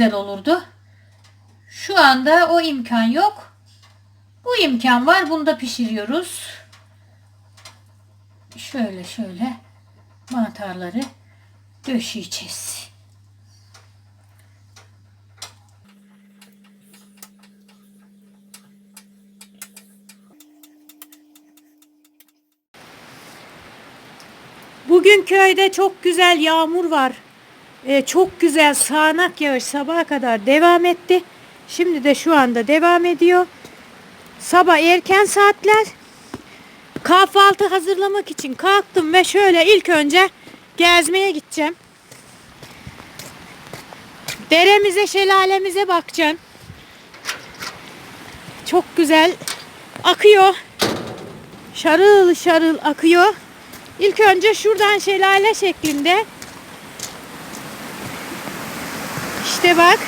güzel olurdu. Şu anda o imkan yok. Bu imkan var. Bunu da pişiriyoruz. Şöyle şöyle mantarları döşeyeceğiz. Bugün köyde çok güzel yağmur var. Ee, çok güzel sağanak yağış sabaha kadar devam etti. Şimdi de şu anda devam ediyor. Sabah erken saatler kahvaltı hazırlamak için kalktım ve şöyle ilk önce gezmeye gideceğim. Deremize, şelalemize bakacağım. Çok güzel akıyor. Şarıl şarıl akıyor. İlk önce şuradan şelale şeklinde. İşte bak.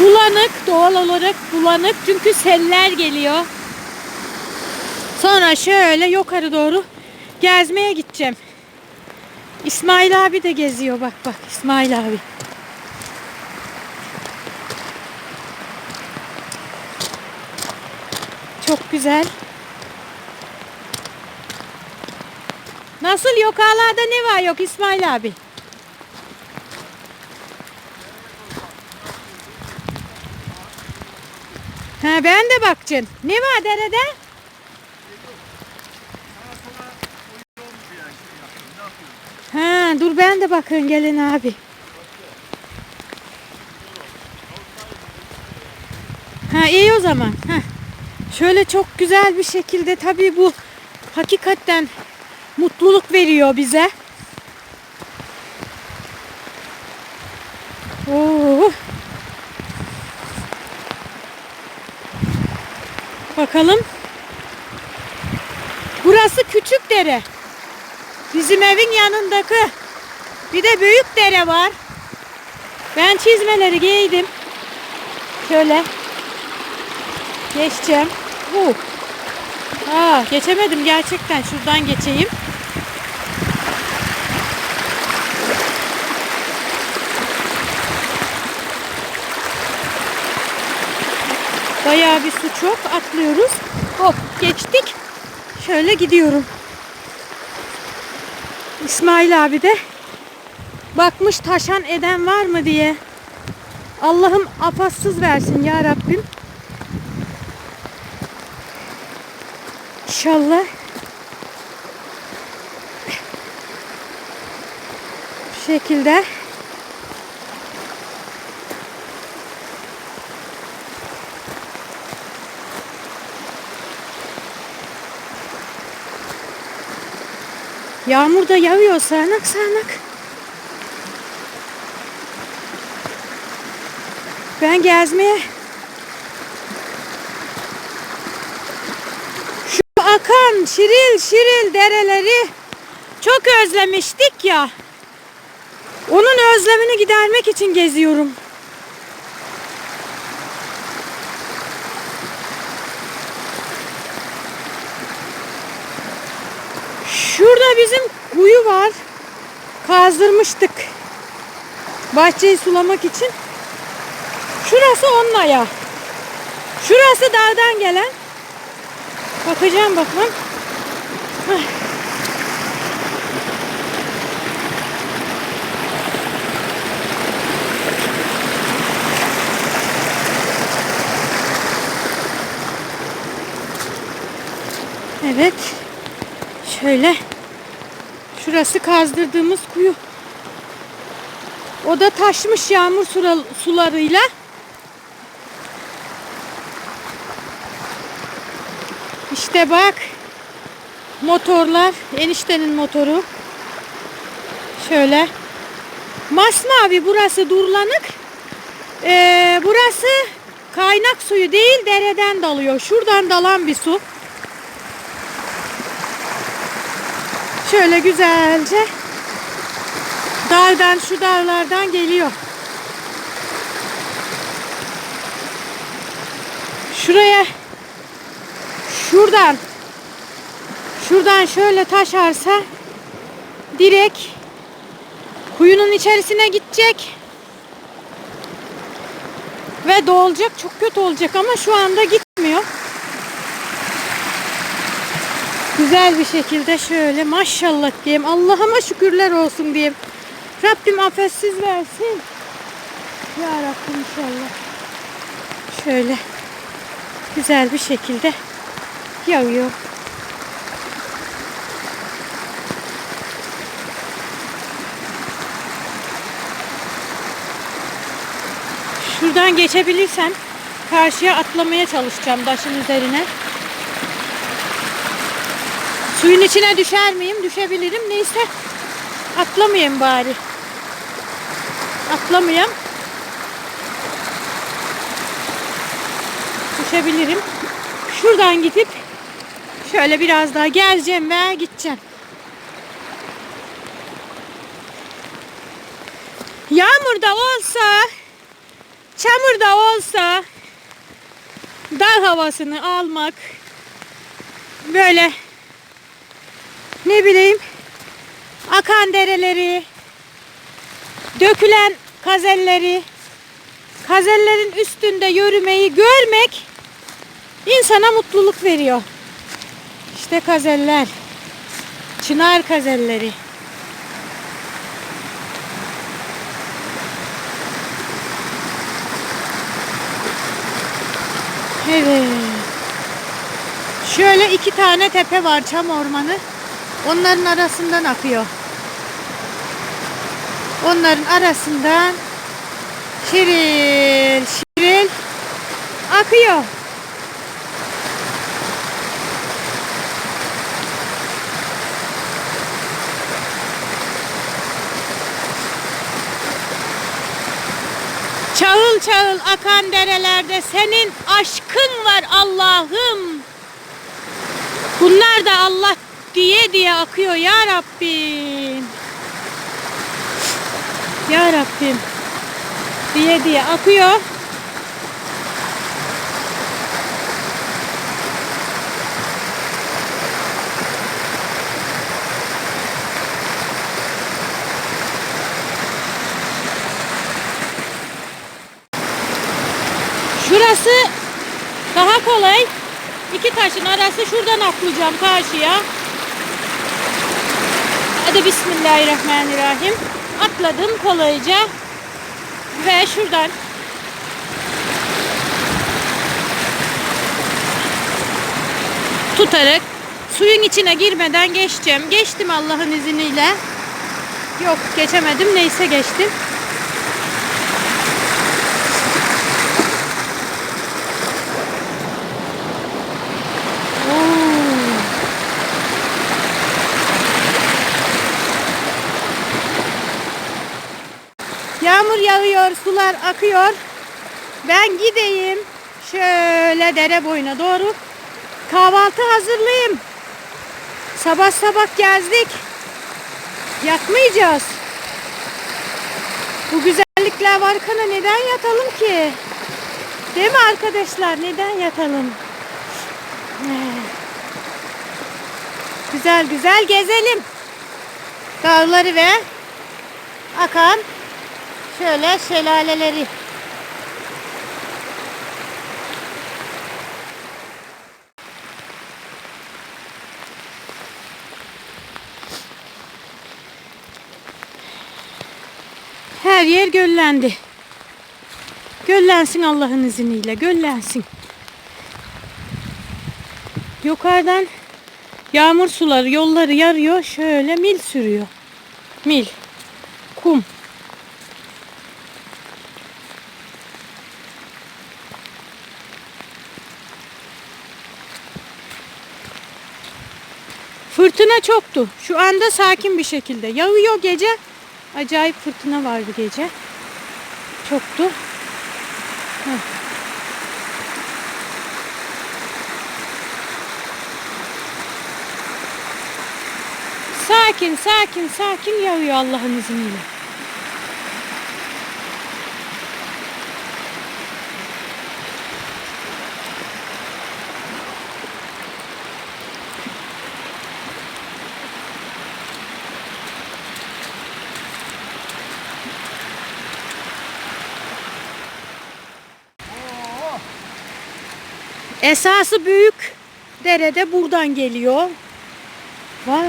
Bulanık doğal olarak bulanık çünkü seller geliyor. Sonra şöyle yukarı doğru gezmeye gideceğim. İsmail abi de geziyor bak bak İsmail abi. Çok güzel. Nasıl yok ağlarda ne var yok İsmail abi? Ha ben de bakacağım. Ne var derede? Ha dur ben de bakın gelin abi. Ha iyi o zaman. Ha. Şöyle çok güzel bir şekilde tabii bu hakikaten mutluluk veriyor bize. Oo. Bakalım. Burası küçük dere. Bizim evin yanındaki. Bir de büyük dere var. Ben çizmeleri giydim. Şöyle. Geçeceğim. Bu. Aa, geçemedim gerçekten. Şuradan geçeyim. Bayağı bir su çok. Atlıyoruz. Hop geçtik. Şöyle gidiyorum. İsmail abi de bakmış taşan eden var mı diye. Allah'ım apatsız versin ya Rabbim. İnşallah. Bu şekilde. Yağmur da yağıyor sağanak sağanak. Ben gezmeye şu akan şiril şiril dereleri çok özlemiştik ya. Onun özlemini gidermek için geziyorum. Şurada bizim kuyu var. Kazdırmıştık. Bahçeyi sulamak için. Şurası onun ayağı. Şurası dağdan gelen. Bakacağım bakalım. Evet. Şöyle. Şurası kazdırdığımız kuyu. O da taşmış yağmur sularıyla. İşte bak. Motorlar. Eniştenin motoru. Şöyle. Masmavi burası durlanık. Ee, burası kaynak suyu değil dereden dalıyor. Şuradan dalan bir su. Şöyle güzelce dağdan şu dağlardan geliyor. Şuraya şuradan şuradan şöyle taşarsa direkt Kuyunun içerisine gidecek. Ve dolacak. Çok kötü olacak ama şu anda gitmiyor. Güzel bir şekilde şöyle maşallah diyeyim. Allah'ıma şükürler olsun diyeyim. Rabbim afetsiz versin. Ya Rabbim inşallah. Şöyle güzel bir şekilde yağıyor. Şuradan geçebilirsem karşıya atlamaya çalışacağım taşın üzerine. Suyun içine düşer miyim? Düşebilirim. Neyse atlamayayım bari. Atlamayayım. Düşebilirim. Şuradan gidip şöyle biraz daha geleceğim ve gideceğim. Yağmur da olsa, çamur da olsa dağ havasını almak böyle ne bileyim akan dereleri, dökülen kazelleri, kazellerin üstünde yürümeyi görmek insana mutluluk veriyor. İşte kazeller, çınar kazelleri. Evet. Şöyle iki tane tepe var çam ormanı. Onların arasından akıyor. Onların arasından şiril şiril akıyor. Çağıl çağıl akan derelerde senin aşkın var Allah'ım. Bunlar da Allah diye diye akıyor ya Rabbim. Ya Rabbim. Diye diye akıyor. Şurası daha kolay. İki taşın arası şuradan atlayacağım karşıya. Hadi Bismillahirrahmanirrahim. Atladım kolayca. Ve şuradan tutarak suyun içine girmeden geçeceğim. Geçtim Allah'ın izniyle. Yok geçemedim. Neyse geçtim. Oo. Yağmur yağıyor, sular akıyor. Ben gideyim şöyle dere boyuna doğru kahvaltı hazırlayayım. Sabah sabah gezdik. Yatmayacağız. Bu güzellikler varken neden yatalım ki? Değil mi arkadaşlar? Neden yatalım? Güzel güzel gezelim. Dağları ve akan şöyle şelaleleri. Her yer göllendi. Göllensin Allah'ın izniyle, göllensin. Yukarıdan yağmur suları yolları yarıyor. Şöyle mil sürüyor. Mil. Çoktu. Şu anda sakin bir şekilde. Yağıyor gece. Acayip fırtına vardı gece. Çoktu. Heh. Sakin, sakin, sakin yağıyor Allah'ın izniyle. Esası büyük derede buradan geliyor. Vay.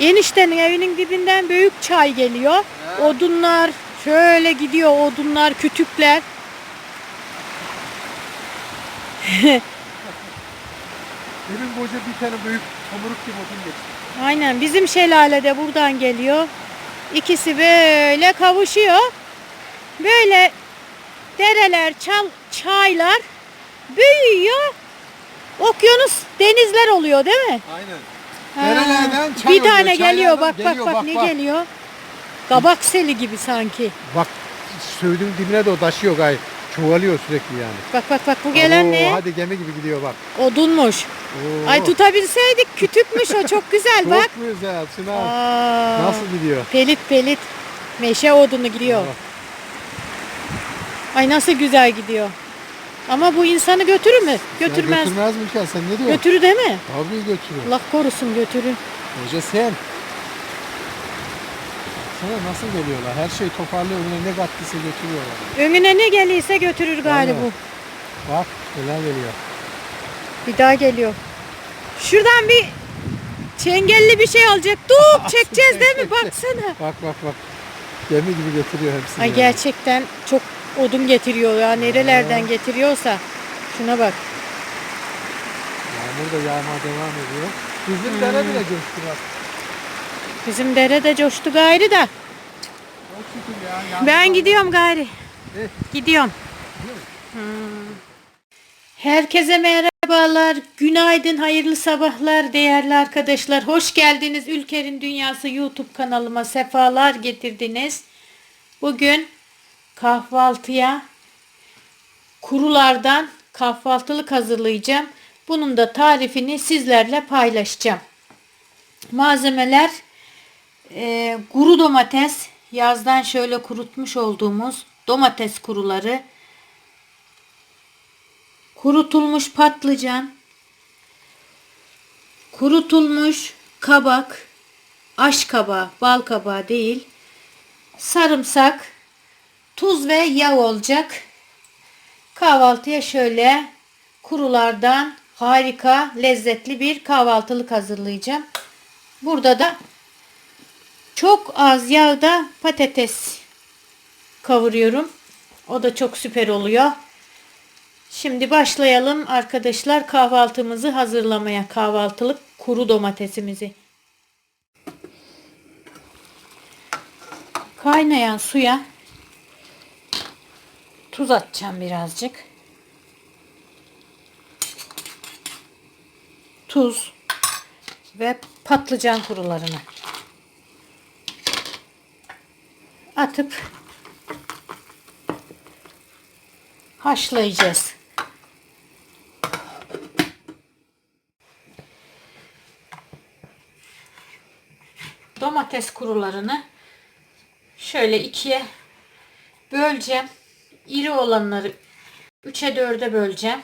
Eniştenin evinin dibinden büyük çay geliyor. Odunlar şöyle gidiyor odunlar, kütükler. Benim koca bir tane büyük çamuruk gibi odun geçti. Aynen bizim şelale de buradan geliyor. İkisi böyle kavuşuyor. Böyle dereler, çal, çaylar büyüyor. Okyanus denizler oluyor değil mi? Aynen. Derelerden çay Bir oluyor, tane geliyor bak bak geliyor, bak, bak, ne bak. geliyor? Kabak seli gibi sanki. Bak söğüdün dibine de o taşıyor gay. Çoğalıyor sürekli yani. Bak bak bak bu gelen Oo, ne? Hadi gemi gibi gidiyor bak. Odunmuş. Oo, Ay tutabilseydik kütükmüş o çok güzel Çok bak. güzel Çınar. Aa, Nasıl gidiyor? Pelit pelit. Meşe odunu gidiyor. Aa, Ay nasıl güzel gidiyor. Ama bu insanı götürür mü? ya Götürmez. Götürmez mi ki sen ne diyorsun? Götürür değil mi? Tabii götürür. Allah korusun götürür. Hoca sen. Sana nasıl geliyorlar? Her şey toparlıyor. Önüne ne kattıysa götürüyorlar. Önüne ne geliyse götürür galiba. Aynen. Bak neler geliyor. Bir daha geliyor. Şuradan bir çengelli bir şey alacak. Dur çekeceğiz değil mi? Baksana. Bak bak bak. Gemi gibi götürüyor hepsini. Ay yani. gerçekten çok odun getiriyor ya. Nerelerden getiriyorsa. Şuna bak. Yağmur da yağmaya devam ediyor. Bizim dere bile coştu bak. Bizim dere de coştu ya. yağmur Ben gidiyorum gayri. Gidiyorum. Hmm. Herkese merhabalar, günaydın, hayırlı sabahlar değerli arkadaşlar. Hoş geldiniz Ülker'in Dünyası YouTube kanalıma sefalar getirdiniz. Bugün kahvaltıya kurulardan kahvaltılık hazırlayacağım. Bunun da tarifini sizlerle paylaşacağım. Malzemeler e, kuru domates, yazdan şöyle kurutmuş olduğumuz domates kuruları, kurutulmuş patlıcan, kurutulmuş kabak, aş kabağı, bal kabağı değil, sarımsak, tuz ve yağ olacak. Kahvaltıya şöyle kurulardan harika, lezzetli bir kahvaltılık hazırlayacağım. Burada da çok az yağda patates kavuruyorum. O da çok süper oluyor. Şimdi başlayalım arkadaşlar kahvaltımızı hazırlamaya. Kahvaltılık kuru domatesimizi. Kaynayan suya tuz atacağım birazcık. Tuz ve patlıcan kurularını atıp haşlayacağız. Domates kurularını şöyle ikiye böleceğim. İri olanları 3'e 4'e böleceğim.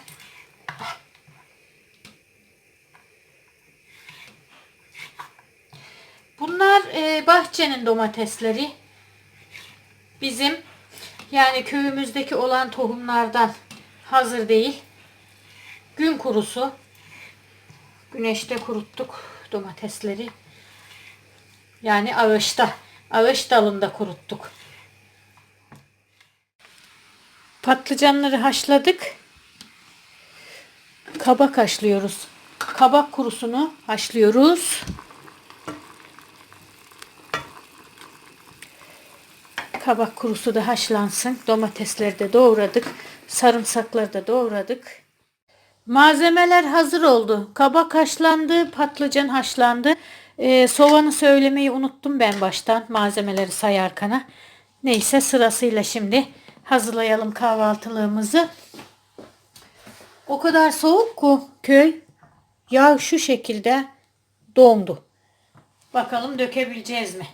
Bunlar e, bahçenin domatesleri. Bizim yani köyümüzdeki olan tohumlardan hazır değil. Gün kurusu. Güneşte kuruttuk domatesleri. Yani ağaçta, ağaç dalında kuruttuk. Patlıcanları haşladık. Kabak haşlıyoruz. Kabak kurusunu haşlıyoruz. Kabak kurusu da haşlansın. Domatesleri de doğradık. Sarımsakları da doğradık. Malzemeler hazır oldu. Kabak haşlandı, patlıcan haşlandı. Ee, soğanı söylemeyi unuttum ben baştan malzemeleri sayarkana. Neyse sırasıyla şimdi hazırlayalım kahvaltılığımızı. O kadar soğuk ki köy. Ya şu şekilde dondu. Bakalım dökebileceğiz mi?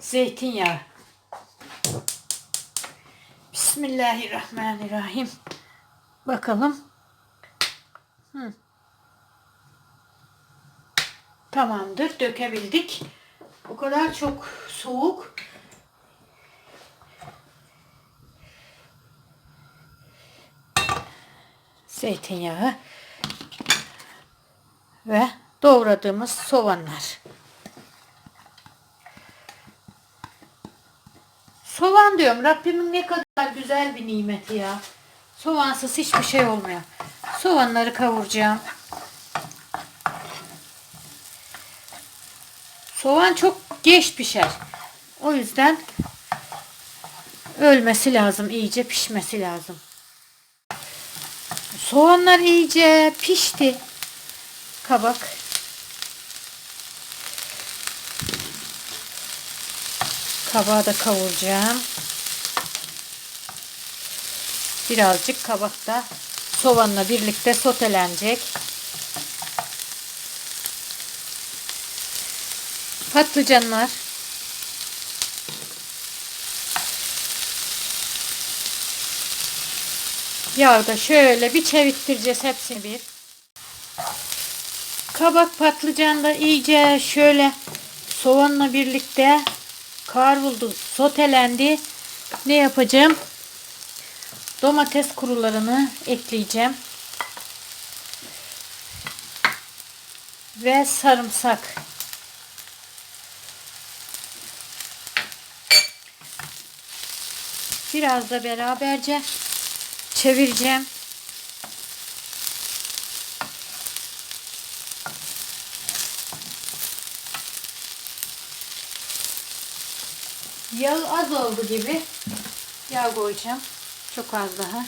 Zeytinyağı. Bismillahirrahmanirrahim. Bakalım. Hı. Tamamdır. Dökebildik. O kadar çok soğuk. Zeytinyağı ve doğradığımız soğanlar. Soğan diyorum. Rabbimin ne kadar güzel bir nimeti ya. Soğansız hiçbir şey olmuyor. Soğanları kavuracağım. Soğan çok geç pişer. O yüzden ölmesi lazım. iyice pişmesi lazım. Soğanlar iyice pişti. Kabak. Kabağı da kavuracağım. Birazcık kabak da soğanla birlikte sotelenecek. Patlıcanlar. Yağda şöyle bir çevirttireceğiz hepsini bir. Kabak patlıcan da iyice şöyle soğanla birlikte kavruldu, sotelendi. Ne yapacağım? Domates kurularını ekleyeceğim. Ve sarımsak. Biraz da beraberce çevireceğim. Yağ az oldu gibi. Yağ koyacağım. Çok az daha.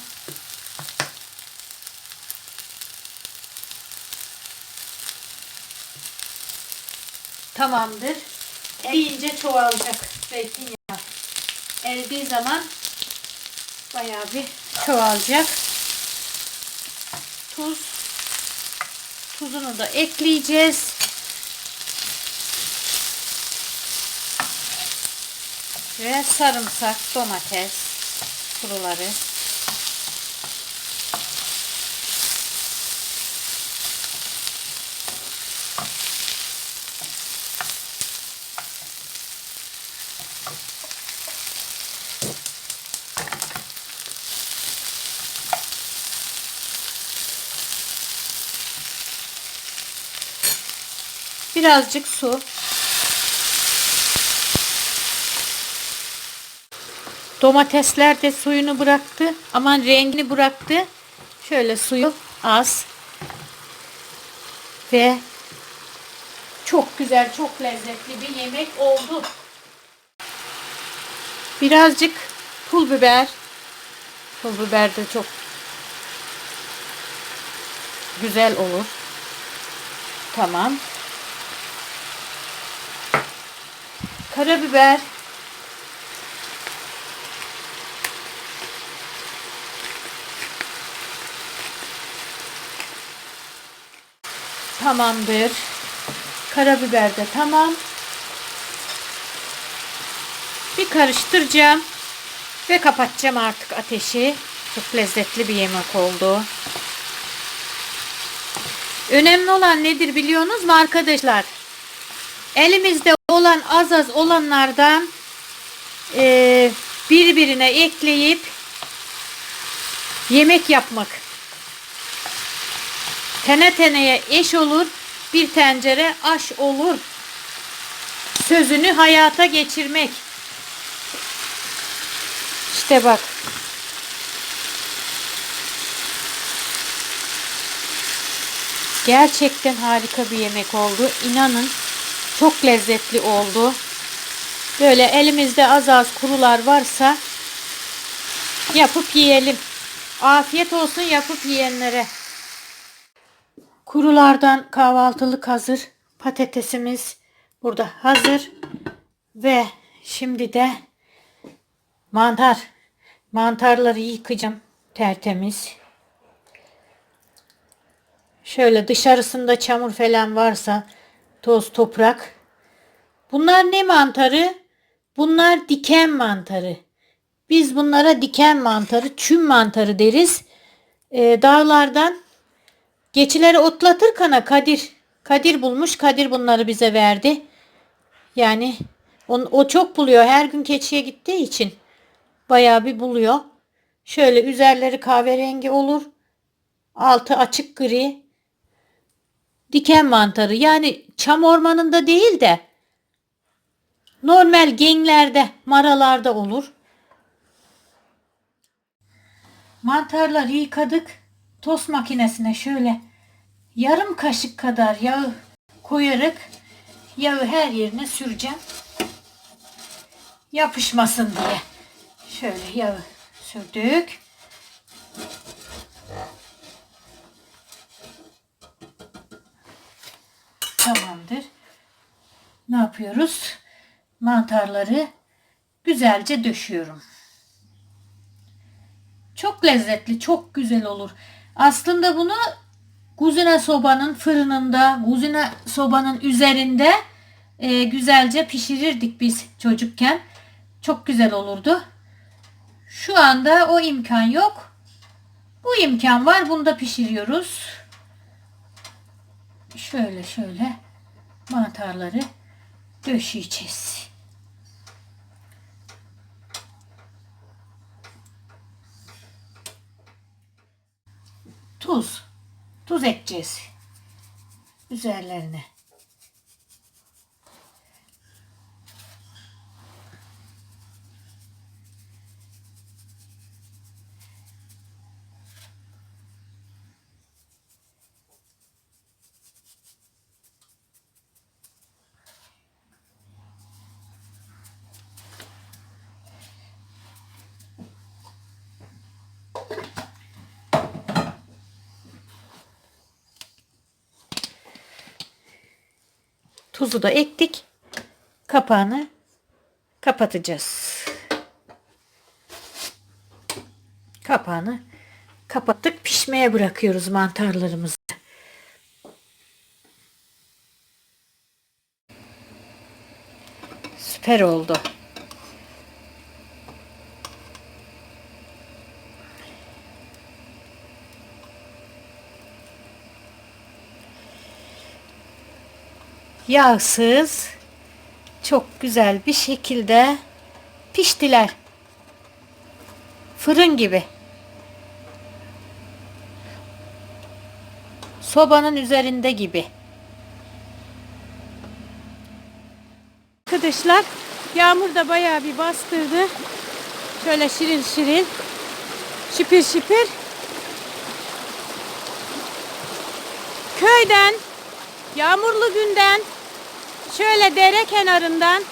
Tamamdır. Eriyince çoğalacak zeytinyağı. Eridiği zaman bayağı bir çoğalacak. Tuz. Tuzunu da ekleyeceğiz. Ve sarımsak, domates kuruları. Birazcık su. Domatesler de suyunu bıraktı. Aman rengini bıraktı. Şöyle suyu az. Ve çok güzel, çok lezzetli bir yemek oldu. Birazcık pul biber. Pul biber de çok güzel olur. Tamam. Karabiber. Tamamdır. Karabiber de tamam. Bir karıştıracağım. Ve kapatacağım artık ateşi. Çok lezzetli bir yemek oldu. Önemli olan nedir biliyorsunuz mu arkadaşlar? Elimizde olan az az olanlardan eee, birbirine ekleyip yemek yapmak. Tene teneye eş olur, bir tencere aş olur. Sözünü hayata geçirmek. İşte bak. Gerçekten harika bir yemek oldu. İnanın çok lezzetli oldu. Böyle elimizde az az kurular varsa yapıp yiyelim. Afiyet olsun yapıp yiyenlere. Kurulardan kahvaltılık hazır. Patatesimiz burada hazır. Ve şimdi de mantar. Mantarları yıkayacağım tertemiz. Şöyle dışarısında çamur falan varsa toz toprak. Bunlar ne mantarı? Bunlar diken mantarı. Biz bunlara diken mantarı, çüm mantarı deriz. Ee, dağlardan geçileri otlatır kana Kadir. Kadir bulmuş. Kadir bunları bize verdi. Yani on, o çok buluyor. Her gün keçiye gittiği için bayağı bir buluyor. Şöyle üzerleri kahverengi olur. Altı açık gri. Diken mantarı yani çam ormanında değil de normal genglerde, maralarda olur. Mantarları yıkadık. Tost makinesine şöyle yarım kaşık kadar yağ koyarak yağı her yerine süreceğim. Yapışmasın diye. Şöyle yağı sürdük. Tamamdır. Ne yapıyoruz? Mantarları güzelce döşüyorum. Çok lezzetli, çok güzel olur. Aslında bunu kuzine sobanın fırınında, kuzine sobanın üzerinde e, güzelce pişirirdik biz çocukken. Çok güzel olurdu. Şu anda o imkan yok. Bu imkan var. Bunu da pişiriyoruz. Şöyle şöyle mantarları döşeyeceğiz. Tuz. Tuz ekeceğiz. Üzerlerine. Tuzu da ektik. Kapağını kapatacağız. Kapağını kapattık. Pişmeye bırakıyoruz mantarlarımızı. Süper oldu. Yağsız çok güzel bir şekilde piştiler. Fırın gibi. Sobanın üzerinde gibi. Arkadaşlar yağmur da bayağı bir bastırdı. Şöyle şiril şiril. Şipir şipir. Köyden yağmurlu günden şöyle dere kenarından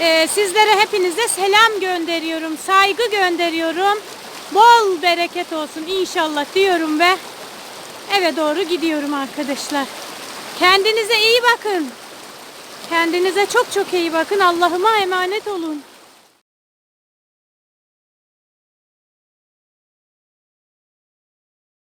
e, sizlere hepinize selam gönderiyorum. Saygı gönderiyorum. Bol bereket olsun inşallah diyorum ve eve doğru gidiyorum arkadaşlar. Kendinize iyi bakın. Kendinize çok çok iyi bakın. Allah'ıma emanet olun.